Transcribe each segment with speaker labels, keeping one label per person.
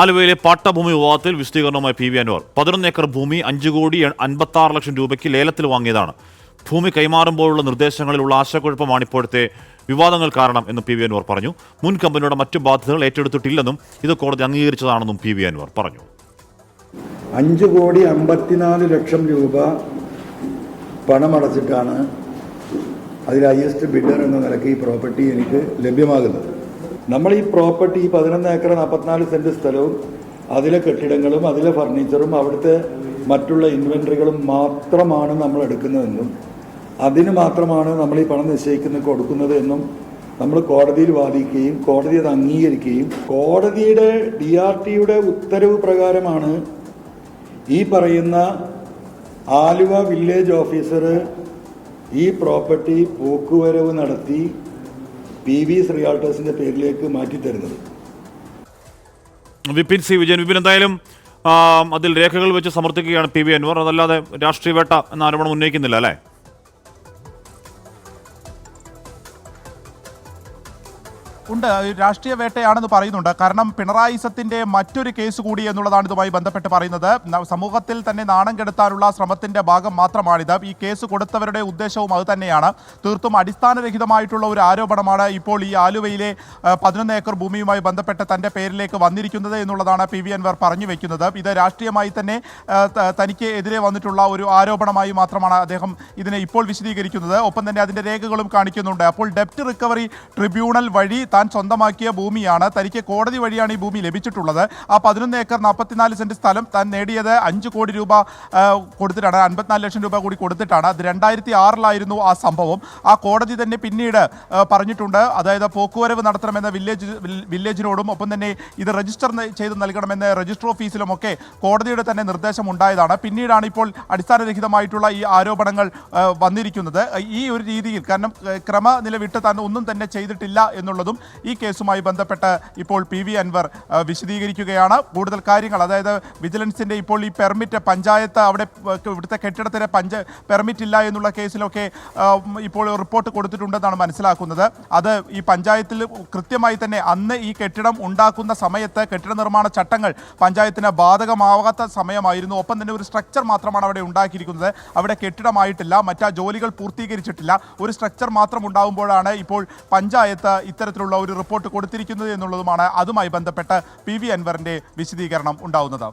Speaker 1: ആലുവയിലെ പാട്ടഭൂമി വിവാദത്തിൽ വിശദീകരണവുമായി പി വി അൻവർ. പതിനൊന്ന് ഏക്കർ ഭൂമി അഞ്ച് കോടി അൻപത്തി ആറ് ലക്ഷം രൂപയ്ക്ക് ലേലത്തിൽ വാങ്ങിയതാണ്. ഭൂമി കൈമാറുമ്പോഴുള്ള നിർദ്ദേശങ്ങളിലുള്ള ആശയക്കുഴപ്പമാണ് ഇപ്പോഴത്തെ വിവാദങ്ങൾ കാരണം എന്ന് പി വി അൻവർ പറഞ്ഞു. മുൻ കമ്പനിയുടെ മറ്റു ബാധ്യതകൾ ഏറ്റെടുത്തിട്ടില്ലെന്നും ഇത് കോടതി അംഗീകരിച്ചതാണെന്നും പി വി അൻവർ പറഞ്ഞു.
Speaker 2: അഞ്ച് കോടി അമ്പത്തിനാല് ലക്ഷം രൂപ പണമടച്ചിട്ടാണ് അതിൽ ഹയസ്റ്റ് ബിഡർ എന്ന നിലയ്ക്ക് ഈ പ്രോപ്പർട്ടി എനിക്ക് ലഭ്യമാകുന്നത്. നമ്മൾ ഈ പ്രോപ്പർട്ടി ഈ പതിനൊന്ന് ഏക്കർ നാൽപ്പത്തിനാല് സെന്റ് സ്ഥലവും അതിലെ കെട്ടിടങ്ങളും അതിലെ ഫർണിച്ചറും അവിടുത്തെ മറ്റുള്ള ഇൻവെൻട്രികളും മാത്രമാണ് നമ്മൾ എടുക്കുന്നതെന്നും അതിന് മാത്രമാണ് നമ്മൾ ഈ പണം നിശ്ചയിക്കുന്ന കൊടുക്കുന്നത് എന്നും നമ്മൾ കോടതിയിൽ വാദിക്കുകയും കോടതി അത് അംഗീകരിക്കുകയും കോടതിയുടെ ഡി ആർ ടിയുടെ ഉത്തരവ് പ്രകാരമാണ് ഈ പറയുന്ന ആലുവ വില്ലേജ് ഓഫീസർ ഈ പ്രോപ്പർട്ടി പോക്കുവരവ് നടത്തി പി വി ശ്രീയാൾട്ടേഴ്സിന്റെ പേരിലേക്ക് മാറ്റിത്തരുന്നത്
Speaker 1: വിപിൻ സി വിജയൻ. വിപിൻ എന്തായാലും അതിൽ രേഖകൾ വെച്ച് സമർത്ഥിക്കുകയാണ് പി വി അൻവർ. അതല്ലാതെ രാഷ്ട്രീയ വേട്ട എന്ന ആരോപണം ഉന്നയിക്കുന്നില്ല അല്ലേ?
Speaker 3: ഉണ്ട്. രാഷ്ട്രീയ വേട്ടയാണെന്ന് പറയുന്നുണ്ട്. കാരണം പിണറായി പിണറായിസത്തിന്റെ മറ്റൊരു കേസ് കൂടി എന്നുള്ളതാണ് ഇതുമായി ബന്ധപ്പെട്ട് പറയുന്നത്. സമൂഹത്തിൽ തന്നെ നാണം കെടുത്താനുള്ള ശ്രമത്തിന്റെ ഭാഗം മാത്രമാണിത്. ഈ കേസ് കൊടുത്തവരുടെ ഉദ്ദേശവും അത് തന്നെയാണ്. തീർത്തും അടിസ്ഥാനരഹിതമായിട്ടുള്ള ഒരു ആരോപണമാണ് ഇപ്പോൾ ഈ ആലുവയിലെ പതിനൊന്ന് ഏക്കർ ഭൂമിയുമായി ബന്ധപ്പെട്ട് തന്റെ പേരിലേക്ക് വന്നിരിക്കുന്നത് എന്നുള്ളതാണ് പി വി അൻവർ പറഞ്ഞു വെക്കുന്നത്. ഇത് രാഷ്ട്രീയമായി തന്നെ തനിക്ക് എതിരെ വന്നിട്ടുള്ള ഒരു ആരോപണമായി മാത്രമാണ് അദ്ദേഹം ഇതിനെ ഇപ്പോൾ വിശദീകരിക്കുന്നത്. ഒപ്പം തന്നെ അതിന്റെ രേഖകളും കാണിക്കുന്നുണ്ട്. അപ്പോൾ ഡെപ്റ്റ് റിക്കവറി ട്രിബ്യൂണൽ വഴി താൻ സ്വന്തമാക്കിയ ഭൂമിയാണ്. തനിക്ക് കോടതി വഴിയാണ് ഈ ഭൂമി ലഭിച്ചിട്ടുള്ളത്. ആ പതിനൊന്ന് ഏക്കർ നാൽപ്പത്തിനാല് സെന്റ് സ്ഥലം താൻ നേടിയത് അഞ്ച് കോടി രൂപ കൊടുത്തിട്ടാണ്. അൻപത്തിനാല് ലക്ഷം രൂപ കൂടി കൊടുത്തിട്ടാണ്. അത് രണ്ടായിരത്തി ആറിലായിരുന്നു ആ സംഭവം. ആ കോടതി തന്നെ പിന്നീട് പറഞ്ഞിട്ടുണ്ട്. അതായത് പോക്കുവരവ് നടത്തണമെന്ന വില്ലേജ് വില്ലേജിനോടും ഒപ്പം തന്നെ ഇത് രജിസ്റ്റർ ചെയ്ത് നൽകണമെന്ന് രജിസ്റ്റർ ഓഫീസിലും ഒക്കെ കോടതിയുടെ തന്നെ നിർദ്ദേശം ഉണ്ടായതാണ് പിന്നീടാണ് ഇപ്പോൾ അടിസ്ഥാനരഹിതമായിട്ടുള്ള ഈ ആരോപണങ്ങൾ വന്നിരിക്കുന്നത്. ഈ ഒരു രീതിയിൽ കാരണം ക്രമനില വിട്ട് താൻ ഒന്നും തന്നെ ചെയ്തിട്ടില്ല എന്നുള്ളതും ഈ കേസുമായി ബന്ധപ്പെട്ട് ഇപ്പോൾ പി വി അൻവർ വിശദീകരിക്കുകയാണ്. കൂടുതൽ കാര്യങ്ങൾ അതായത് വിജിലൻസിന്റെ ഇപ്പോൾ ഈ പെർമിറ്റ് പഞ്ചായത്ത് അവിടെ ഇവിടുത്തെ കെട്ടിടത്തിന് പഞ്ച പെർമിറ്റ് ഇല്ല എന്നുള്ള കേസിലൊക്കെ ഇപ്പോൾ റിപ്പോർട്ട് കൊടുത്തിട്ടുണ്ടെന്നാണ് മനസ്സിലാക്കുന്നത്. അത് ഈ പഞ്ചായത്തിൽ കൃത്യമായി തന്നെ അന്ന് ഈ കെട്ടിടം ഉണ്ടാക്കുന്ന സമയത്ത് കെട്ടിട നിർമ്മാണ ചട്ടങ്ങൾ പഞ്ചായത്തിന് ബാധകമാവാത്ത സമയമായിരുന്നു. ഒപ്പം തന്നെ ഒരു സ്ട്രക്ചർ മാത്രമാണ് അവിടെ ഉണ്ടാക്കിയിരിക്കുന്നത്. അവിടെ കെട്ടിടമായിട്ടില്ല മറ്റാ ജോലികൾ പൂർത്തീകരിച്ചിട്ടില്ല. ഒരു സ്ട്രക്ചർ മാത്രം ഉണ്ടാകുമ്പോഴാണ് ഇപ്പോൾ പഞ്ചായത്ത് ഇത്തരത്തിലുള്ള ഒരു റിപ്പോർട്ട് കൊടുത്തിരിക്കുന്നത് എന്നുള്ളതുമാണ് അതുമായി ബന്ധപ്പെട്ട് പി വി അൻവറിന്റെ വിശദീകരണം ഉണ്ടാവുന്നത്.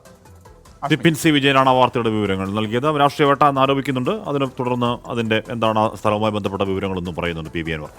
Speaker 1: വിപിൻ സി വിജയനാണ് ആ വാർത്തയുടെ വിവരങ്ങൾ നൽകിയത്. രാഷ്ട്രീയ വേട്ട എന്ന് ആരോപിക്കുന്നുണ്ട്. അതിനെ തുടർന്ന് അതിന്റെ എന്താണ് സ്ഥലവുമായി ബന്ധപ്പെട്ട വിവരങ്ങളൊന്നും പറയുന്നുണ്ട് പി വി അൻവർ.